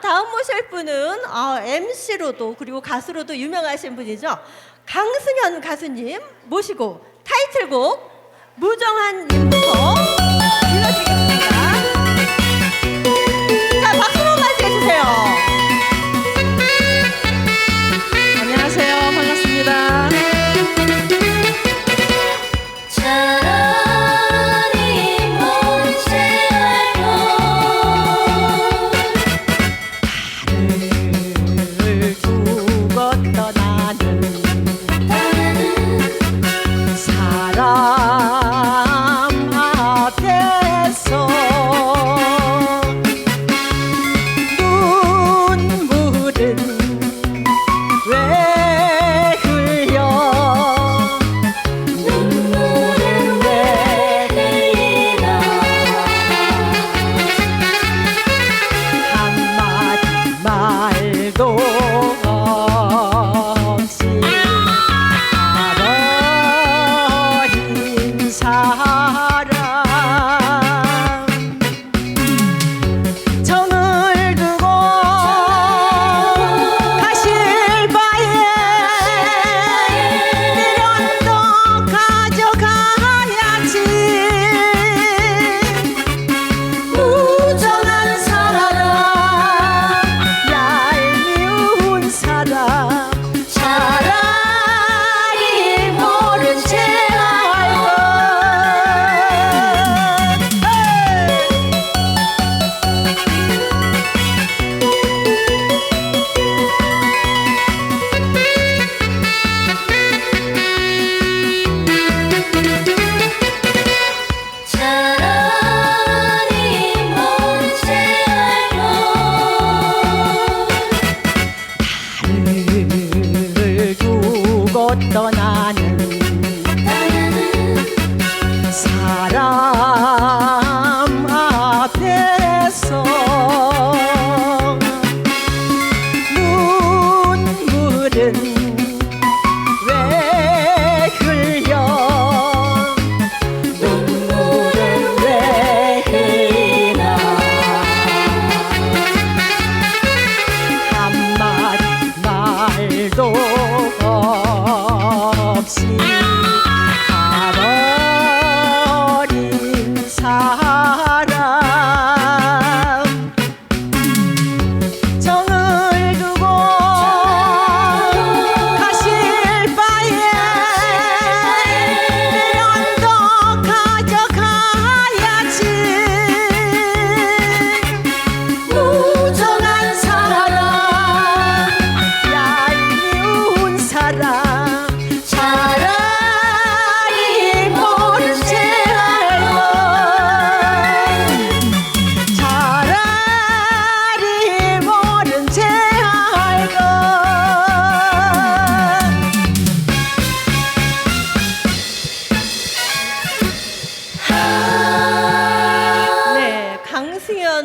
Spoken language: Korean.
다음 모실 분은 어, MC로도 그리고 가수로도 유명하신 분이죠. 강승현 가수님 모시고 타이틀곡 무정한 님부터 불러드리겠습니다. Música